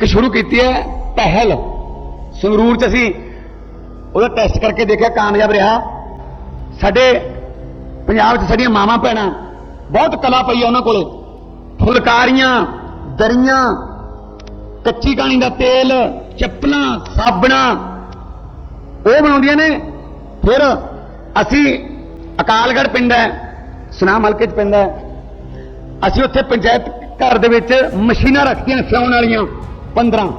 ਇੱਕ ਸ਼ੁਰੂ ਕੀਤੀ ਹੈ, ਪਹਿਲ। ਸੰਗਰੂਰ ਚ ਅਸੀਂ ਉਹਦਾ ਟੈਸਟ ਕਰਕੇ ਦੇਖਿਆ, ਕਾਮਯਾਬ ਰਿਹਾ। ਸਾਡੇ ਪੰਜਾਬ 'ਚ ਸਾਡੀਆਂ ਮਾਵਾਂ ਭੈਣਾਂ, ਬਹੁਤ ਕਲਾ ਪਈ ਆ ਉਹਨਾਂ ਕੋਲੇ। ਫੁਲਕਾਰੀਆਂ, ਦਰੀਆਂ, ਕੱਚੀ ਕਾਣੀ ਦਾ ਤੇਲ, ਚੱਪਲਾਂ, ਸਾਬਣਾ, ਉਹ ਬਣਾਉਂਦੀਆਂ ਨੇ। ਫਿਰ ਅਸੀਂ ਅਕਾਲਗੜ੍ਹ ਪਿੰਡ ਹੈ ਸੁਨਾਮ ਹਲਕੇ 'ਚ ਪਿੰਡ ਹੈ। ਅਸੀਂ ਉੱਥੇ ਪੰਚਾਇਤ ਘਰ ਦੇ ਵਿੱਚ ਮਸ਼ੀਨਾਂ ਰੱਖੀਆਂ ਸਿਉਣ ਵਾਲੀਆਂ। 15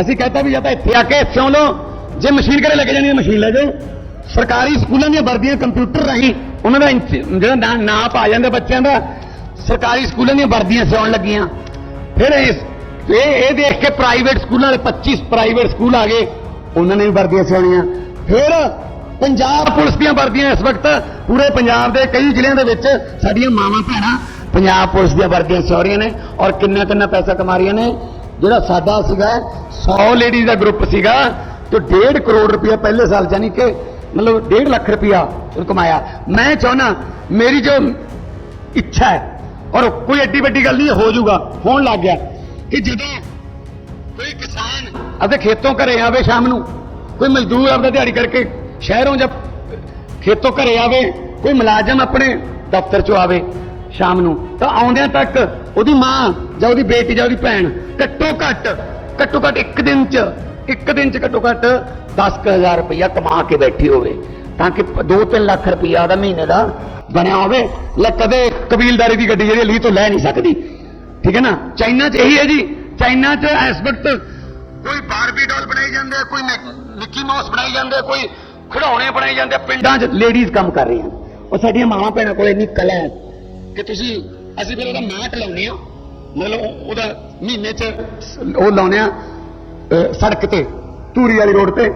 ਅਸੀਂ ਕਹਤਾ ਵੀ ਜਾਂ ਤਾਂ ਇੱਥੇ ਆ ਕੇ ਸਿਉਂ ਲਓ। ਜੇ ਮਸ਼ੀਨ ਕਰੇ ਲੈ ਕੇ ਜਾਣੀ ਮਸ਼ੀਨ ਲੈ ਜਾਓ। ਸਰਕਾਰੀ ਸਕੂਲਾਂ ਦੀਆਂ ਵਰਦੀਆਂ ਕੰਪਿਊਟਰ ਰਾਹੀਂ ਉਹਨਾਂ ਦਾ ਇੰਚ- ਜਿਹੜਾ ਨਾਪ ਆ ਜਾਂਦਾ ਬੱਚਿਆਂ ਦਾ, ਸਰਕਾਰੀ ਸਕੂਲਾਂ ਦੀਆਂ ਵਰਦੀਆਂ ਸਿਉਣ ਲੱਗੀਆਂ। ਫਿਰ ਇਸ ਇਹ ਇਹ ਦੇਖ ਕੇ ਪ੍ਰਾਈਵੇਟ ਸਕੂਲਾਂ ਦੇ 25 ਪ੍ਰਾਈਵੇਟ ਸਕੂਲ ਆ ਗਏ। ਉਹਨਾਂ ਨੇ ਵੀ ਵਰਦੀਆਂ ਸਿਉਣੀਆਂ। ਫਿਰ ਪੰਜਾਬ ਪੁਲਿਸ ਦੀਆਂ ਵਰਦੀਆਂ ਇਸ ਵਕਤ ਪੂਰੇ ਪੰਜਾਬ ਦੇ ਕਈ ਜ਼ਿਲ੍ਹਿਆਂ ਦੇ ਵਿੱਚ ਸਾਡੀਆਂ ਮਾਵਾਂ ਭੈਣਾਂ ਪੰਜਾਬ ਪੁਲਿਸ ਦੀਆਂ ਵਰਦੀਆਂ ਸਿਉ ਰਹੀਆਂ ਨੇ ਔਰ ਕਿੰਨਾ ਕਿੰਨਾ ਪੈਸਾ ਕਮਾ ਰਹੀਆਂ ਨੇ। ਜਿਹੜਾ ਸਾਡਾ ਸੀਗਾ 100 ਲੇਡੀਜ਼ ਦਾ ਗਰੁੱਪ ਸੀਗਾ ਤੇ 1.5 ਕਰੋੜ ਰੁਪਇਆ ਪਹਿਲੇ ਸਾਲ ਜਾਨੀ ਕਿ ਮਤਲਬ 1.5 ਲੱਖ ਰੁਪਇਆ ਕਮਾਇਆ। ਮੈਂ ਚਾਹਨਾ ਮੇਰੀ ਜੋ ਇੱਛਾ ਹੈ ਔਰ ਕੋਈ ਐਡੀ ਵੱਡੀ ਗੱਲ ਨਹੀਂ ਹੈ, ਹੋ ਜਾਊਗਾ ਹੋਣ ਲੱਗ ਗਿਆ। ਕਿ ਜਦੋਂ ਕੋਈ ਕਿਸਾਨ ਆਪਦੇ ਖੇਤੋਂ ਘਰੇ ਆਵੇ ਸ਼ਾਮ ਨੂੰ ਕੋਈ ਮਜ਼ਦੂਰ ਆਪਦਾ ਦਿਹਾੜੀ ਕਰਕੇ ਸ਼ਹਿਰੋਂ ਜਾਂ ਖੇਤੋਂ ਘਰੇ ਆਵੇ ਕੋਈ ਮੁਲਾਜ਼ਮ ਆਪਣੇ ਦਫ਼ਤਰ ਚੋਂ ਆਵੇ ਸ਼ਾਮ ਨੂੰ। ਤਾਂ ਆਉਂਦਿਆਂ ਤੱਕ ਉਹਦੀ ਮਾਂ ਜਾਂ ਉਹਦੀ ਬੇਟੀ ਜਾਂ ਉਹਦੀ ਭੈਣ ਘੱਟੋ ਘੱਟ ਘੱਟੋ ਘੱਟ ਇੱਕ ਦਿਨ ਚ, ਇੱਕ ਦਿਨ ਚ ਘੱਟੋ ਘੱਟ 10000 ਰੁਪਇਆ ਕਮਾ ਕੇ ਬੈਠੀ ਹੋਵੇ। ਤਾਂ ਕਿ 2-3 ਲੱਖ ਰੁਪਇਆ ਉਹਦਾ ਮਹੀਨੇ ਦਾ ਬਣਿਆ ਹੋਵੇ। ਲੈ ਕਦੇ ਕਬੀਲਦਾਰੀ ਦੀ ਗੱਡੀ ਜਿਹੜੀ ਲਈ ਤੋਂ ਲੈ ਨਹੀਂ ਸਕਦੀ। ਠੀਕ ਹੈ ਨਾ? ਚਾਈਨਾ 'ਚ ਇਹੀ ਹੈ ਜੀ। ਚਾਈਨਾ 'ਚ ਇਸ ਵਕਤ ਕੋਈ ਬਾਰਬੀ ਡਾਲ ਬਣਾਈ ਜਾਂਦੇ, ਕੋਈ ਮਿਕ- ਮਿੱਕੀ ਮਾਊਸ ਬਣਾਈ ਜਾਂਦੇ, ਕੋਈ ਖਿਡੌਣੇ ਬਣਾਏ ਜਾਂਦੇ। ਪਿੰਡਾਂ 'ਚ ਲੇਡੀਜ਼ ਕੰਮ ਕਰ ਰਹੀਆਂ। ਉਹ ਸਾਡੀਆਂ ਮਾਵਾਂ ਭੈਣਾਂ ਕੋਲ ਇੰਨੀ ਕਲਾ ਹੈ। ਕਿ ਤੁਸੀਂ ਅਸੀਂ ਫਿਰ ਉਹਦਾ ਮੈਟ ਲਾਉਨੇ ਆ ਮਤਲਬ ਉਹਦਾ ਮਹੀਨੇ 'ਚ ਉਹ ਲਾਉਨੇ ਆ ਸੜਕ ਤੇ, ਧੂਰੀ ਵਾਲੀ ਰੋਡ ਤੇ।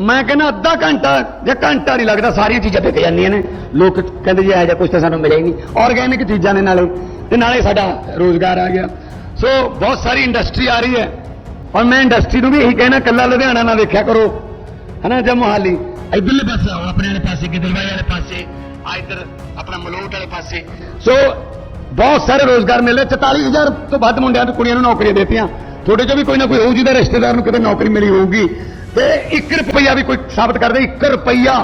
ਮੈਂ ਕਹਿੰਦਾ ਅੱਧਾ ਘੰਟਾ ਜਾਂ ਘੰਟਾ ਨਹੀਂ ਲੱਗਦਾ, ਸਾਰੀਆਂ ਚੀਜ਼ਾਂ ਵਿਕ ਜਾਂਦੀਆਂ ਨੇ। ਲੋਕ ਕਹਿੰਦੇ ਜੀ, ਇਹੋ ਜਿਹਾ ਕੁਝ ਤਾਂ ਸਾਨੂੰ ਮਿਲਿਆ ਹੀ ਨਹੀਂ। ਆਰਗੈਨਿਕ ਚੀਜ਼ਾਂ ਨੇ ਨਾਲੇ। ਤੇ ਨਾਲੇ ਸਾਡਾ ਰੋਜ਼ਗਾਰ ਆ ਗਿਆ। ਸੋ ਬਹੁਤ ਸਾਰੀ ਇੰਡਸਟਰੀ ਆ ਰਹੀ ਹੈ। ਔਰ ਮੈਂ ਇੰਡਸਟਰੀ ਨੂੰ ਵੀ ਇਹੀ ਕਹਿਣਾ ਕੱਲਾ ਲੁਧਿਆਣਾ ਨਾ ਦੇਖਿਆ ਕਰੋ। ਹਨਾ ਜਾਂ ਮੋਹਾਲੀ ਇਧਰਲੇ ਪਾਸੇ ਆਓ, ਆਪਣੇ ਵਾਲੇ ਪਾਸੇ ਗਿੱਦੜਵਾਈ ਵਾਲੇ ਪਾਸੇ। ਇੱਧਰ ਆਪਣਾ ਮਲੋਟ ਵਾਲੇ ਪਾਸੇ। ਸੋ ਬਹੁਤ ਸਾਰੇ ਰੋਜ਼ਗਾਰ ਮਿਲੇ 44000 ਤੋਂ ਵੱਧ ਮੁੰਡਿਆਂ ਨੂੰ ਕੁੜੀਆਂ ਨੂੰ ਨੌਕਰੀਆਂ ਦਿੱਤੀਆਂ। ਤੁਹਾਡੇ ਚੋਂ ਵੀ ਕੋਈ ਨਾ ਕੋਈ ਹੋਊ ਜਿਹਦਾ ਰਿਸ਼ਤੇਦਾਰ ਨੂੰ ਕਿਤੇ ਨੌਕਰੀ ਮਿਲੀ ਹੋਊਗੀ। ਤੇ 1 ਰੁਪਈਆ ਵੀ ਕੋਈ ਸਾਬਤ ਕਰਦੇ 1 ਰੁਪਈਆ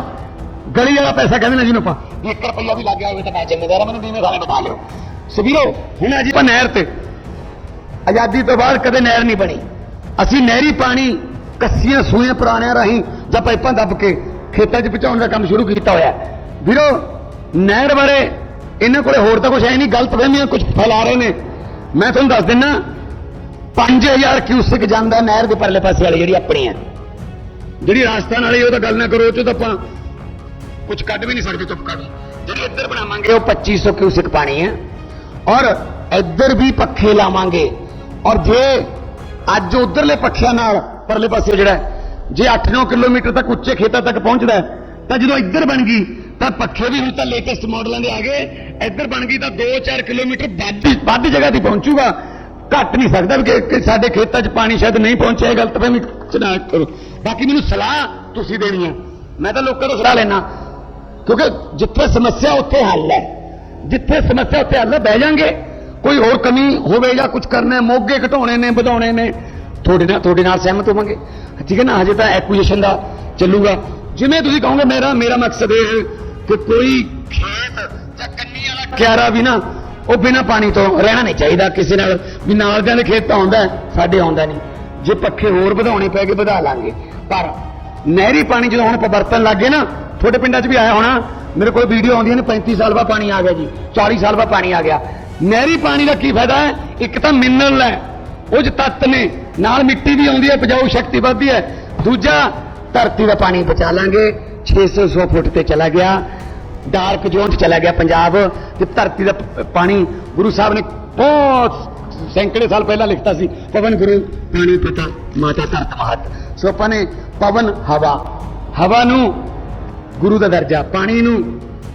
ਗਲੀ ਵਾਲਾ ਪੈਸਾ ਕਹਿੰਦੇ ਨੇ ਜਿਹਨੂੰ ਆਪਾਂ। 1 ਰੁਪਈਆ ਵੀ ਲੱਗਿਆ ਹੋਵੇ ਤਾਂ ਮੈਂ ਜ਼ਿੰਮੇਵਾਰ ਹਾਂ ਮੈਨੂੰ ਥਾਣੇ ਬਤਾ ਲਿਓ। ਸਵੀਰੋ ਹੁਣ ਅਜੀ ਆਪਾਂ ਨਹਿਰ ਤੇ। ਆਜ਼ਾਦੀ ਤੋਂ ਬਾਅਦ ਕਦੇ ਨਹਿਰ ਨਹੀਂ ਬਣੀ। ਅਸੀਂ ਨਹਿਰੀ ਪਾਣੀ ਕੱਸੀਆਂ ਸੂਈਆਂ ਪੁਰਾਣਿਆਂ ਰਾਹੀਂ ਜਾਂ ਪਾਈਪਾਂ ਦੱਬ ਕੇ ਖੇਤਾਂ 'ਚ ਪਹੁੰਚਾਉਣ ਦਾ ਕੰਮ ਸ਼ੁਰੂ ਕੀਤਾ ਹੋਇਆ। ਵੀਰੋ ਨਹਿਰ ਬਾਰੇ ਇਹਨਾਂ ਕੋਲੇ ਹੋਰ ਤਾਂ ਕੁਝ ਹੈ ਨਹੀਂ, ਗਲਤ ਫਹਿਮੀਆਂ ਕੁਝ ਫੈਲਾ ਰਹੇ ਨੇ। ਮੈਂ ਤੁਹਾਨੂੰ ਦੱਸ ਦਿੰਨਾ 5000 ਕਿਊਸਿਕ ਜਾਂਦਾ ਨਹਿਰ ਦੇ ਪਰਲੇ ਪਾਸੇ ਵਾਲੀ ਜਿਹੜੀ ਆਪਣੀ ਹੈ। ਜਿਹੜੀ ਰਾਜਸਥਾਨ ਵਾਲੀ, ਉਹ ਤਾਂ ਗੱਲ ਨਾ ਕਰੋ, ਉਹ 'ਚ ਤਾਂ ਆਪਾਂ ਕੁਝ ਕੱਢ ਵੀ ਨਹੀਂ ਸਕਦੇ, ਚੁੱਪ ਕਰ ਜਿਹੜੀ ਇੱਧਰ ਬਣਾਵਾਂਗੇ, ਉਹ 2500 ਕਿਊਸਿਕ ਪਾਣੀ ਹੈ। ਔਰ ਇੱਧਰ ਵੀ ਪੱਖੇ ਲਾਵਾਂਗੇ। ਔਰ ਜੇ ਅੱਜ ਉਧਰਲੇ ਪੱਖਿਆਂ ਨਾਲ ਪਰਲੇ ਪਾਸੇ ਜਿਹੜਾ ਜੇ 8-9 ਕਿਲੋਮੀਟਰ ਤੱਕ ਉੱਚੇ ਖੇਤਾਂ ਤੱਕ ਪਹੁੰਚਦਾ ਤਾਂ ਜਦੋਂ ਇੱਧਰ ਬਣ ਗਈ ਤਾਂ ਪੱਖੇ ਵੀ ਹੁਣ ਤਾਂ ਲੇਟੈਸਟ ਮਾਡਲਾਂ ਦੇ ਆ ਗਏ। ਇੱਧਰ ਬਣ ਗਈ ਤਾਂ 2-4 ਕਿਲੋਮੀਟਰ ਵੱਧ ਵੱਧ ਜਗ੍ਹਾ ਤੇ ਪਹੁੰਚੂਗਾ। ਘੱਟ ਨਹੀਂ ਸਕਦਾ ਕਿ- ਸਾਡੇ ਖੇਤਾਂ 'ਚ ਪਾਣੀ ਸ਼ਾਇਦ ਨਹੀਂ ਪਹੁੰਚਿਆ ਇਹ ਗਲਤ ਫਹਿਮੀ ਚ ਕਰੋ। ਬਾਕੀ ਮੈਨੂੰ ਸਲਾਹ ਤੁਸੀਂ ਦੇਣੀ ਹੈ ਮੈਂ ਤਾਂ ਲੋਕਾਂ ਤੋਂ ਸਲਾਹ ਲੈਣਾ ਕਿਉਂਕਿ ਜਿੱਥੇ ਸਮੱਸਿਆ ਉੱਥੇ ਹੱਲ ਹੈ। ਜਿੱਥੇ ਸਮੱਸਿਆ ਉੱਥੇ ਹੱਲ ਹੈ, ਬਹਿ ਜਾਾਂਗੇ। ਕੋਈ ਹੋਰ ਕਮੀ ਹੋਵੇ ਜਾਂ ਕੁਝ ਕਰਨਾ ਹੈ, ਮੋਗੇ ਘਟਾਉਣੇ ਨੇ, ਵਧਾਉਣੇ ਨੇ, ਤੁਹਾਡੇ ਨਾਲ ਤੁਹਾਡੇ ਨਾਲ ਸਹਿਮਤ ਹੋਵਾਂਗੇ। ਠੀਕ ਹੈ ਨਾ? ਹਜੇ ਤਾਂ ਐਕੁਜੀਸ਼ਨ ਦਾ ਚੱਲੂਗਾ। ਜਿਵੇਂ ਤੁਸੀਂ ਕਹੋਗੇ, ਮੇਰਾ ਮੇਰਾ ਮਕਸਦ ਇਹ ਕਿ ਕੋਈ ਖੇਤ ਜਾਂ ਕੰਨੀ ਵਾਲਾ ਕਿਆਰਾ ਵੀ ਨਾ ਉਹ ਬਿਨਾਂ ਪਾਣੀ ਤੋਂ ਰਹਿਣਾ ਨਹੀਂ ਚਾਹੀਦਾ ਕਿਸੇ ਨਾਲ। ਵੀ ਨਾਲ ਦੇ ਖੇਤ ਤਾਂ ਆਉਂਦਾ ਸਾਡੇ ਆਉਂਦਾ ਨਹੀਂ। ਜੇ ਪੱਖੇ ਹੋਰ ਵਧਾਉਣੇ ਪੈ ਗਏ ਵਧਾ ਲਾਂਗੇ। ਪਰ ਨਹਿਰੀ ਪਾਣੀ ਜਦੋਂ ਹੁਣ ਆਪਾਂ ਵਰਤਣ ਲੱਗੇ ਨਾ ਤੁਹਾਡੇ ਪਿੰਡਾਂ 'ਚ ਵੀ ਆਇਆ ਹੋਣਾ। ਮੇਰੇ ਕੋਲ ਵੀਡੀਓ ਆਉਂਦੀਆਂ ਨੇ 35 ਸਾਲ ਬਾਅਦ ਪਾਣੀ ਆ ਗਿਆ ਜੀ 40 ਸਾਲ ਬਾਅਦ ਪਾਣੀ ਆ ਗਿਆ। ਨਹਿਰੀ ਪਾਣੀ ਦਾ ਕੀ ਫਾਇਦਾ ਹੈ? ਇੱਕ ਤਾਂ ਮਿਨਰਲ ਹੈ ਉਹ 'ਚ ਤੱਤ ਨੇ। ਨਾਲ ਮਿੱਟੀ ਵੀ ਆਉਂਦੀ ਹੈ ਉਪਜਾਊ ਸ਼ਕਤੀ ਵੱਧਦੀ ਹੈ। ਦੂਜਾ ਧਰਤੀ ਦਾ ਪਾਣੀ ਬਚਾ ਲਾਂਗੇ। 600 ਫੁੱਟ ਤੇ ਚਲਾ ਗਿਆ। ਡਾਰਕ ਜ਼ੋਨ 'ਚ ਚਲਾ ਗਿਆ ਪੰਜਾਬ ਤੇ ਧਰਤੀ ਦਾ ਪਾਣੀ ਗੁਰੂ ਸਾਹਿਬ ਨੇ ਬਹੁਤ ਸੈਂਕੜੇ ਸਾਲ ਪਹਿਲਾਂ ਲਿਖਤਾ ਸੀ, ਪਵਨ ਗੁਰੂ ਪਾਣੀ ਪਿਤਾ, ਮਾਤਾ ਧਰਤ ਮਾਤ ਸੋ ਆਪਾਂ ਨੇ ਪਵਨ ਹਵਾ ਹਵਾ ਨੂੰ ਗੁਰੂ ਦਾ ਦਰਜਾ, ਪਾਣੀ ਨੂੰ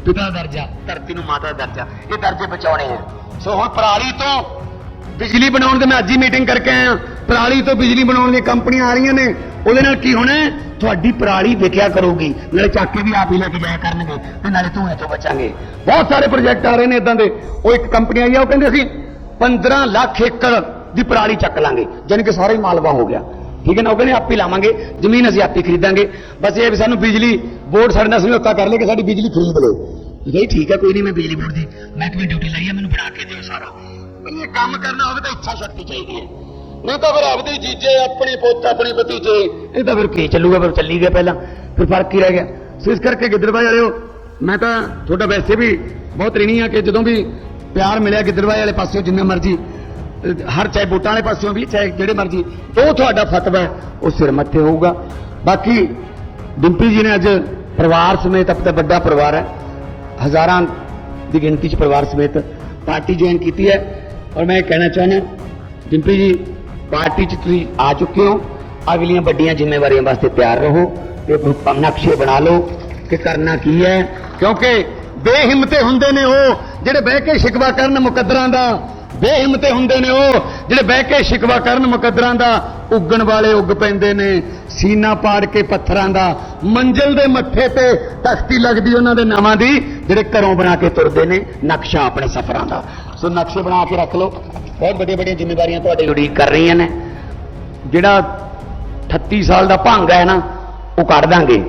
ਪਿਤਾ ਦਾ ਦਰਜਾ, ਧਰਤੀ ਨੂੰ ਮਾਤਾ ਦਾ ਦਰਜਾ, ਇਹ ਦਰਜੇ ਬਚਾਉਣੇ ਆ। ਸੋ ਹੁਣ ਪਰਾਲੀ ਤੋਂ ਬਿਜਲੀ ਬਣਾਉਣ ਦੇ ਮੈਂ ਅੱਜ ਹੀ ਮੀਟਿੰਗ ਕਰਕੇ ਆਇਆ। ਪਰਾਲੀ ਤੋਂ ਬਿਜਲੀ ਬਣਾਉਣ ਦੀਆਂ ਕੰਪਨੀਆਂ ਆ ਰਹੀਆਂ ਨੇ। ਉਹਦੇ ਨਾਲ ਕੀ ਹੋਣਾ ਤੁਹਾਡੀ ਪਰਾਲੀ ਵਿਕਿਆ ਕਰੂਗੀ। ਨਾਲੇ ਚੱਕ ਕੇ ਵੀ ਆਪ ਹੀ ਲੈ ਕੇ ਜਾਇਆ ਕਰਨਗੇ ਤੇ ਨਾਲੇ ਧੂਏ ਤੋਂ ਬਚਾਂਗੇ। ਬਹੁਤ ਸਾਰੇ ਪ੍ਰੋਜੈਕਟ ਆ ਰਹੇ ਨੇ ਇਦਾਂ ਦੇ। ਉਹ ਇੱਕ ਕੰਪਨੀ ਆਈ ਆ, ਉਹ ਕਹਿੰਦੇ ਅਸੀਂ 15 ਲੱਖ ਏਕੜ ਦੀ ਪਰਾਲੀ ਚੱਕ ਲਾਂਗੇ। ਜਾਣੀ ਕਿ ਸਾਰਾ ਹੀ ਮਾਲਵਾ ਹੋ ਗਿਆ। ਠੀਕ ਹੈ ਨਾ, ਉਹ ਕਹਿੰਦੇ ਆਪੇ ਲਾਵਾਂਗੇ। ਜ਼ਮੀਨ ਅਸੀਂ ਆਪੇ ਖਰੀਦਾਂਗੇ। ਬਸ ਇਹ ਵੀ ਸਾਨੂੰ ਬਿਜਲੀ ਬੋਰਡ ਸਾਡੇ ਨਾਲ ਸਮਝੌਤਾ ਕਰ ਲੇ ਕਿ ਸਾਡੀ ਬਿਜਲੀ ਖਰੀਦ ਲਓ। ਜੀ ਠੀਕ ਹੈ, ਕੋਈ ਨਹੀਂ, ਮੈਂ ਬਿਜਲੀ ਬੋਰਡ ਦੀ ਮੈਂ ਕਿਵੇਂ ਡਿਊਟੀ ਲਈ ਹੈ ਮੈਨੂੰ ਬਣਾ ਕੇ ਦਿਓ ਸਾਰਾ। ਇਹ ਕੰਮ ਕਰਨਾ ਹੋਵੇ ਤਾਂ ਇੱਛਾ ਸ਼ਕਤੀ ਚਾਹੀਦੀ ਹੈ। ਨਹੀਂ ਤਾਂ ਫਿਰ ਆਪਦੇ ਜੀਜੇ, ਆਪਣੀ ਪੁੱਤ, ਆਪਣੀ ਭਤੀਜੇ, ਇਹ ਤਾਂ ਫਿਰ ਕੀ ਚੱਲੂਗਾ, ਫਿਰ ਚੱਲੀ ਗਿਆ ਪਹਿਲਾਂ, ਫਿਰ ਫ਼ਰਕ ਹੀ ਰਹਿ ਗਿਆ। ਸੋ ਇਸ ਕਰਕੇ ਗਿੱਦੜਬਾਈ ਵਾਲਿਓ, ਮੈਂ ਤਾਂ ਤੁਹਾਡਾ ਵੈਸੇ ਵੀ ਬਹੁਤ ਰਿਣੀ ਆ ਕਿ ਜਦੋਂ ਵੀ ਪਿਆਰ ਮਿਲਿਆ ਗਿੱਦੜਬਾਈ ਵਾਲੇ ਪਾਸਿਓਂ ਜਿੰਨਾ ਮਰਜ਼ੀ, ਹਰ ਚਾਹੇ ਵੋਟਾਂ ਵਾਲੇ ਪਾਸਿਓਂ ਵੀ, ਚਾਹੇ ਜਿਹੜੇ ਮਰਜ਼ੀ, ਜੋ ਤੁਹਾਡਾ ਫਤਵਾ ਉਹ ਸਿਰ ਮੱਥੇ ਹੋਊਗਾ। ਬਾਕੀ ਡਿੰਪੀ ਜੀ ਨੇ ਅੱਜ ਪਰਿਵਾਰ ਸਮੇਤ, ਆਪਣਾ ਵੱਡਾ ਪਰਿਵਾਰ ਹੈ। ਹਜ਼ਾਰਾਂ ਦੀ ਗਿਣਤੀ 'ਚ ਪਰਿਵਾਰ ਸਮੇਤ ਪਾਰਟੀ ਜੁਆਇਨ ਕੀਤੀ ਹੈ। ਔਰ ਮੈਂ ਇਹ ਕਹਿਣਾ ਚਾਹੁੰਦਾ ਡਿੰਪੀ ਜੀ ਪਾਰਟੀ 'ਚ ਤੁਸੀਂ ਆ ਚੁੱਕੇ ਹੋ ਅਗਲੀਆਂ ਵੱਡੀਆਂ ਜ਼ਿੰਮੇਵਾਰੀਆਂ ਵਾਸਤੇ ਤਿਆਰ ਰਹੋ ਤੇ ਨਕਸ਼ੇ ਬਣਾ ਲਓ ਕਿ ਕਰਨਾ ਕੀ ਹੈ ਕਿਉਂਕਿ ਬੇਹਿੰਮਤੇ ਹੁੰਦੇ ਨੇ ਉਹ ਜਿਹੜੇ ਬਹਿ ਕੇ ਸ਼ਿਕਵਾ ਕਰਨ ਮੁਕੱਦਰਾਂ ਦਾ ਬੇਹਿੰਮਤੇ ਹੁੰਦੇ ਨੇ ਉਹ ਜਿਹੜੇ ਬਹਿ ਕੇ ਸ਼ਿਕਵਾ ਕਰਨ ਮੁਕੱਦਰਾਂ ਦਾ ਉੱਗਣ ਵਾਲੇ ਉੱਗ ਪੈਂਦੇ ਨੇ ਸੀਨਾ ਪਾੜ ਕੇ ਪੱਥਰਾਂ ਦਾ ਮੰਜ਼ਲ ਦੇ ਮੱਥੇ ਤੇ ਤਖਤੀ ਲੱਗਦੀ ਉਹਨਾਂ ਦੇ ਨਾਮਾਂ ਦੀ ਜਿਹੜੇ ਘਰੋਂ ਬਣਾ ਕੇ ਤੁਰਦੇ ਨੇ ਨਕਸ਼ਾ ਆਪਣੇ ਸਫ਼ਰਾਂ ਦਾ ਸੋ ਨਕਸ਼ੇ ਬਣਾ ਕੇ ਰੱਖ ਲਓ। ਬਹੁਤ ਵੱਡੀਆਂ ਵੱਡੀਆਂ ਜ਼ਿੰਮੇਵਾਰੀਆਂ ਤੁਹਾਡੇ ਉਡੀਕ ਕਰ ਰਹੀਆਂ ਨੇ। ਜਿਹੜਾ 38 ਸਾਲ ਦਾ ਭੰਗ ਹੈ ਨਾ, ਉਹ ਕੱਢ ਦਾਂਗੇ।